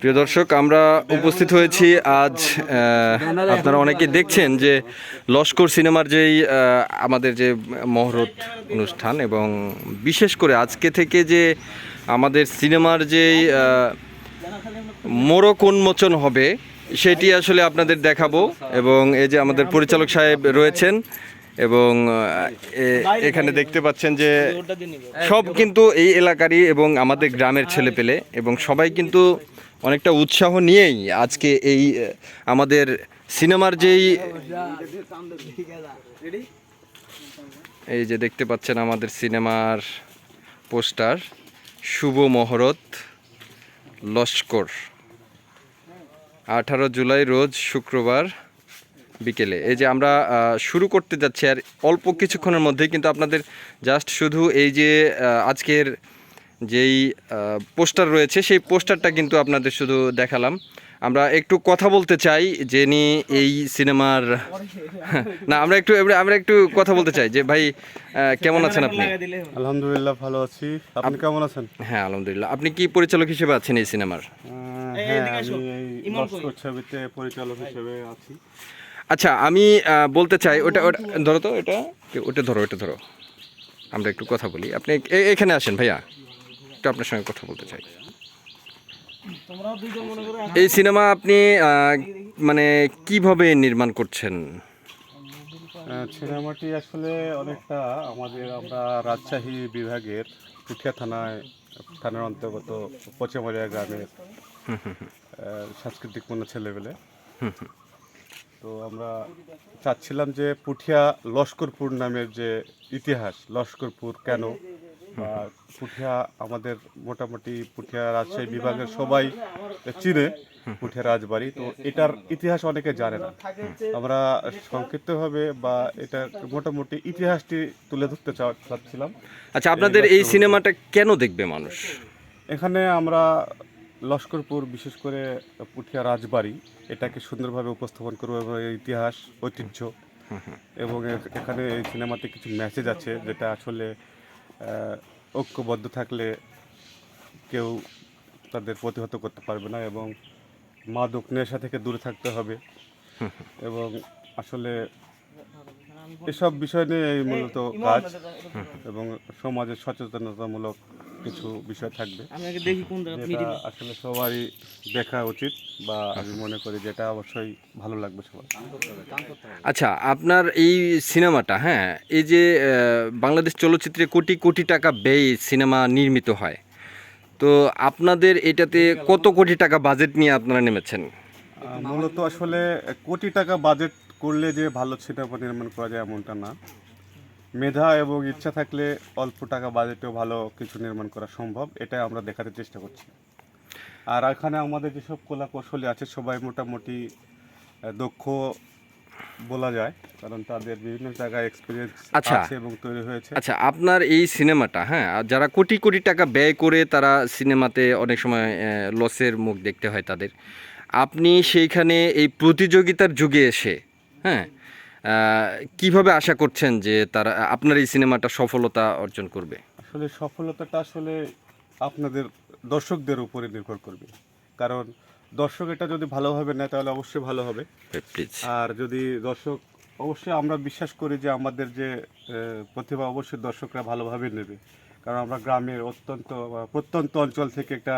প্রিয় দর্শক, আমরা উপস্থিত হয়েছি আজ আপনারা অনেকে দেখছেন যে লস্কর সিনেমার যেই আমাদের যে মহরত অনুষ্ঠান এবং বিশেষ করে আজকে থেকে যে আমাদের সিনেমার যেই মোড়ক উন্মোচন হবে, সেটি আসলে আপনাদের দেখাবো এবং এই যে আমাদের পরিচালক সাহেব রয়েছেন এবং এখানে দেখতে পাচ্ছেন যে সব কিন্তু এই এলাকারই এবং আমাদের গ্রামের ছেলেপেলে এবং সবাই কিন্তু অনেকটা উৎসাহ নিয়েই আজকে এই আমাদের সিনেমার যেই এই যে দেখতে পাচ্ছেন আমাদের সিনেমার পোস্টার, শুভ মহরত, লস্কর। আঠারো জুলাই রোজ শুক্রবার বিকেলে। এই যে আমরা শুরু করতে যাচ্ছি আর অল্প কিছুক্ষণের মধ্যেই কিন্তু আপনাদের জাস্ট শুধু এই যে আজকের যেই পোস্টার রয়েছে সেই পোস্টারটা কিন্তু আপনাদের শুধু দেখালাম। আমরা একটু কথা বলতে চাই যিনি এই সিনেমার না আমরা একটু আমরা একটু কথা বলতে চাই যে ভাই কেমন আছেন আপনি? আলহামদুলিল্লাহ ভালো আছি। আপনি কেমন আছেন? হ্যাঁ আলহামদুলিল্লাহ। আপনি কি পরিচালক হিসেবে আছেন এই সিনেমার? হ্যাঁ আমি এই পরিচালক হিসেবে আছি। আচ্ছা আমি বলতে চাই ওটা ওটা ধরো তো এটা ওটা ধরো ওটা ধরো। আমরা একটু কথা বলি। আপনি এ- এখানে আসেন ভাইয়া। একটু আপনার সঙ্গে কথা বলতে চাই। এই সিনেমা আপনি মানে কীভাবে নির্মাণ করছেন? সিনেমাটি আসলে অনেকটা আমাদের আমরা রাজশাহী বিভাগের পুঠিয়া থানায় থানার অন্তর্গত পচেমারিয়া গ্রামের সাংস্কৃতিক কোনো ছেলেবেলে তো আমরা চাচ্ছিলাম যে পুঠিয়া লস্করপুর নামের যে ইতিহাস লস্করপুর কেন? বা পুঠিয়া আমাদের মোটামুটি পুঠিয়া রাজশাহী বিভাগের সবাই চিনে পুঠিয়া রাজবাড়ি। তো এটার ইতিহাস অনেকে জানে না। আমরা সংক্ষিপ্তভাবে বা এটা মোটামুটি ইতিহাসটি তুলে ধরতে চাচ্ছিলাম। আচ্ছা আপনাদের এই সিনেমাটা কেন দেখবে মানুষ? এখানে আমরা লস্করপুর বিশেষ করে পুঠিয়া রাজবাড়ি এটাকে সুন্দরভাবে উপস্থাপন করব এবং ইতিহাস ঐতিহ্য এবং এখানে এই সিনেমাতে কিছু মেসেজ আছে যেটা আসলে ঐক্যবদ্ধ থাকলে কেউ তাদের প্রতিহত করতে পারবে না এবং মাদক নেশা থেকে দূরে থাকতে হবে এবং আসলে এসব বিষয় নিয়ে এই মূলত কাজ এবং সমাজের সচেতনতামূলক কিছু বিষয় থাকবে। যেটা আসলে সবারই দেখা উচিত বা আমি মনে করি যেটা অবশ্যই ভালো লাগবে সবার। আচ্ছা আপনার এই সিনেমাটা হ্যাঁ এই যে বাংলাদেশ চলচ্চিত্রে কোটি কোটি টাকা ব্যয় সিনেমা নির্মিত হয় তো আপনাদের এটাতে কত কোটি টাকা বাজেট নিয়ে আপনারা নেমেছেন? মূলত আসলে কোটি টাকা বাজেট করলে যে ভালো সিনেমা নির্মাণ করা যায় এমনটা না। মেধা এবং ইচ্ছা থাকলে অল্প টাকা বাজেটেও ভালো কিছু নির্মাণ করা সম্ভব এটাই আমরা দেখাতে চেষ্টা করছি। আর এখানে আমাদের যেসব কলা কৌশলী আছে সবাই মোটামুটি দক্ষ বলা যায় কারণ তাদের বিভিন্ন জায়গায় এক্সপিরিয়েন্স আচ্ছা। আছে এবং তৈরি হয়েছে। আচ্ছা আপনার এই সিনেমাটা হ্যাঁ আর যারা কোটি কোটি টাকা ব্যয় করে তারা সিনেমাতে অনেক সময় লসের মুখ দেখতে হয় তাদের। আপনি সেইখানে এই প্রতিযোগিতার যুগে এসে হ্যাঁ কীভাবে আশা করছেন যে তারা আপনার এই সিনেমাটা সফলতা অর্জন করবে? আসলে সফলতাটা আসলে আপনাদের দর্শকদের উপরে নির্ভর করবে। কারণ দর্শক এটা যদি ভালোভাবে নেয় তাহলে অবশ্যই ভালো হবে। আর যদি দর্শক অবশ্যই আমরা বিশ্বাস করি যে আমাদের যে প্রতিভা অবশ্যই দর্শকরা ভালোভাবে নেবে। কারণ আমরা গ্রামের অত্যন্ত প্রত্যন্ত অঞ্চল থেকে একটা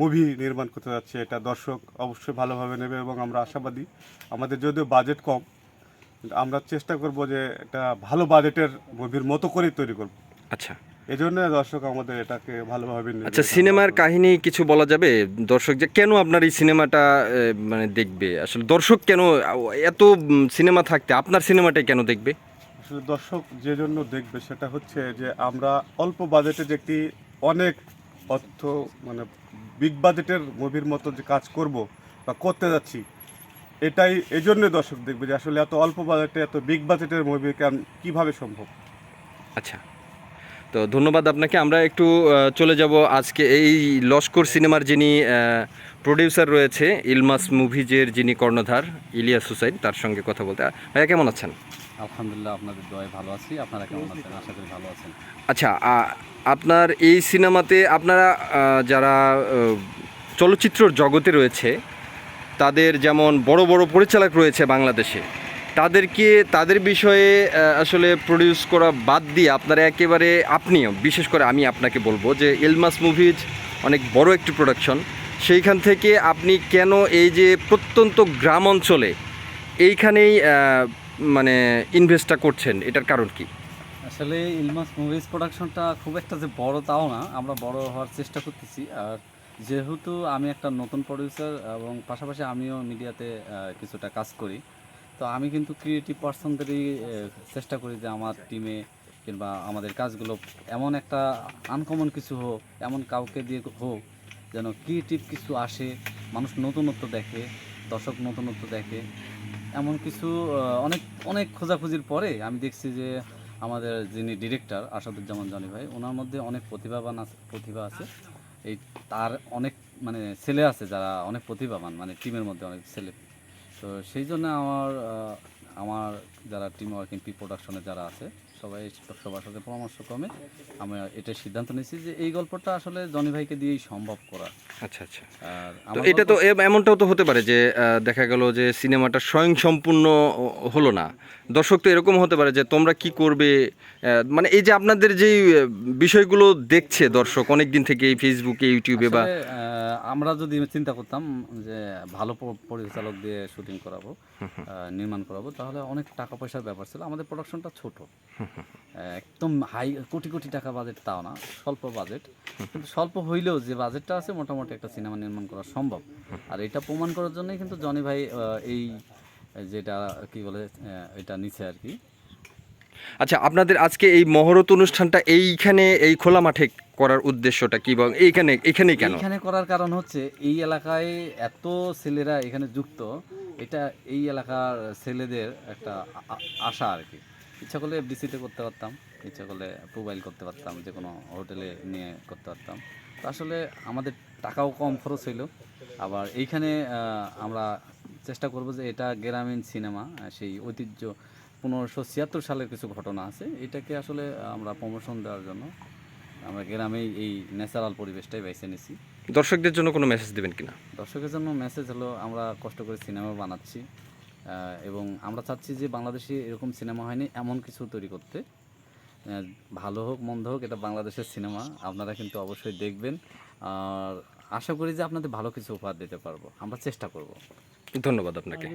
মুভি নির্মাণ করতে যাচ্ছে। এটা দর্শক অবশ্যই ভালোভাবে নেবে এবং আমরা আশাবাদী। আমাদের যদিও বাজেট কম কিন্তু আমরা চেষ্টা করব যে একটা ভালো বাজেটের মুভির মতো করেই তৈরি করব। আচ্ছা। এই জন্য দর্শক আমাদের এটাকে ভালোভাবে আচ্ছা সিনেমার কাহিনী কিছু বলা যাবে? দর্শক যে কেন আপনার এই সিনেমাটা মানে দেখবে? আসলে দর্শক কেন এত সিনেমা থাকতে আপনার সিনেমাটাই কেন দেখবে? আসলে দর্শক যে জন্য দেখবে সেটা হচ্ছে যে আমরা অল্প বাজেটে যে একটি অনেক অর্থ মানে বিগ বাজেটের মুভির মতো যে কাজ করব বা করতে যাচ্ছি এটাই এই জন্য দর্শক দেখবে যে আসলে এত অল্প বাজেটে এত বিগ বাজেটের মুভি কেন কীভাবে সম্ভব? আচ্ছা। তো ধন্যবাদ আপনাকে। আমরা একটু চলে যাব আজকে এই লস্কর সিনেমার যিনি প্রডিউসার রয়েছে ইলমাস মুভিজের যিনি কর্ণধার ইলিয়াস হুসাইন তার সঙ্গে কথা বলতে। ভাইয়া কেমন আছেন? আলহামদুলিল্লাহ আপনাদের দোয়ায় ভালো আছি। আপনারা কেমন আছেন? আশা করি ভালো আছেন। আচ্ছা আপনার এই সিনেমাতে আপনারা যারা চলচ্চিত্র জগতে রয়েছে তাদের যেমন বড় বড় পরিচালক রয়েছে বাংলাদেশে, তাদেরকে, তাদের বিষয়ে আসলে প্রডিউস করা বাদ দিয়ে আপনারা একেবারে আপনিও, বিশেষ করে আমি আপনাকে বলব যে এলমাস মুভিজ অনেক বড় একটি প্রোডাকশন সেইখান থেকে আপনি কেন এই যে প্রত্যন্ত গ্রাম অঞ্চলে এইখানেই মানে ইনভেস্টটা করছেন, এটার কারণ কি? আসলে ইলমাস মুভিজ প্রোডাকশনটা খুব একটা যে বড় তাও না, আমরা বড় হওয়ার চেষ্টা করতেছি। আর যেহেতু আমি একটা নতুন প্রডিউসার এবং পাশাপাশি আমিও মিডিয়াতে কিছুটা কাজ করি, তো আমি কিন্তু ক্রিয়েটিভ পার্সনদেরই চেষ্টা করি যে আমার টিমে কিংবা আমাদের কাজগুলো এমন একটা আনকমন কিছু হোক, এমন কাউকে দিয়ে হোক যেন ক্রিয়েটিভ কিছু আসে, মানুষ নতুনত্ব দেখে, দর্শক নতুনত্ব দেখে। এমন কিছু অনেক অনেক খোঁজাখুঁজির পরে আমি দেখছি যে আমাদের যিনি ডিরেক্টর আসাদুজ্জামান জনি ভাই, ওনার মধ্যে অনেক প্রতিভাবান আছে, প্রতিভা আছে। এই তার অনেক মানে ছেলে আছে যারা অনেক প্রতিভাবান মানে টিমের মধ্যে অনেক ছেলে। তো সেই জন্য আমার আমার যারা টিম ওয়ার্কিং পি প্রোডাকশনে যারা আছে সবাই সবার সাথে পরামর্শ ক্রমে আমি এটা সিদ্ধান্ত নিয়েছি যে এই গল্পটা আসলে জনি ভাইকে দিয়েই সম্ভব করা। আচ্ছা আচ্ছা। আর তো এটা তো এমনটাও তো হতে পারে যে দেখা গেল যে সিনেমাটা স্বয়ং সম্পূর্ণ হলো না। দর্শক তো এরকম হতে পারে যে তোমরা কি করবে মানে এই যে আপনাদের যে বিষয়গুলো দেখছে দর্শক অনেক দিন থেকে এই ফেসবুকে ইউটিউবে বা আমরা যদি চিন্তা করতাম যে ভালো পরিচালক দিয়ে শুটিং করাবো নির্মাণ করাবো তাহলে অনেক টাকা পয়সার ব্যাপার ছিল, আমাদের প্রোডাকশনটা ছোট। একদম হাই কোটি কোটি টাকা বাজেট তাও না, স্বল্প বাজেট কিন্তু স্বল্প হইলেও যে বাজেটটা আছে, মোটামুটি একটা সিনেমা নির্মাণ করা সম্ভব। আর এটা প্রমাণ করার জন্যই কিন্তু জনি ভাই এই যেটা কি বলে এটা নিচে আর কি। আচ্ছা আপনাদের আজকে এই মহরত অনুষ্ঠানটা এইখানে, এই খোলা মাঠে করার উদ্দেশ্যটা কি এবং এইখানে, এখানেই কেন? এখানে করার কারণ হচ্ছে, এই এলাকায় এত ছেলেরা এখানে যুক্ত, এটা এই এলাকার ছেলেদের একটা আশা আর কি। ইচ্ছা করলে এফডিসিতে করতে পারতাম, ইচ্ছা করলে প্রোবাইল করতে পারতাম, যে কোনো হোটেলে নিয়ে করতে পারতাম। তো আসলে আমাদের টাকাও কম খরচ হইল, আবার এইখানে আমরা চেষ্টা করব যে এটা গ্রামীণ সিনেমা সেই ঐতিহ্য পনেরোশো ছিয়াত্তর সালের কিছু ঘটনা আছে। এটাকে আসলে আমরা প্রমোশন দেওয়ার জন্য আমরা গ্রামেই এই ন্যাচারাল পরিবেশটাই বেছে নিছি। দর্শকদের জন্য কোনো মেসেজ দেবেন কিনা? দর্শকের জন্য মেসেজ হলো আমরা কষ্ট করে সিনেমা বানাচ্ছি এবং আমরা চাচ্ছি যে বাংলাদেশে এরকম সিনেমা হয়নি এমন কিছু তৈরি করতে। ভালো হোক মন্দ হোক এটা বাংলাদেশের সিনেমা আপনারা কিন্তু অবশ্যই দেখবেন। আর আশা করি যে আপনাদের ভালো কিছু উপহার দিতে পারব আমরা চেষ্টা করব। ধন্যবাদ আপনাকে।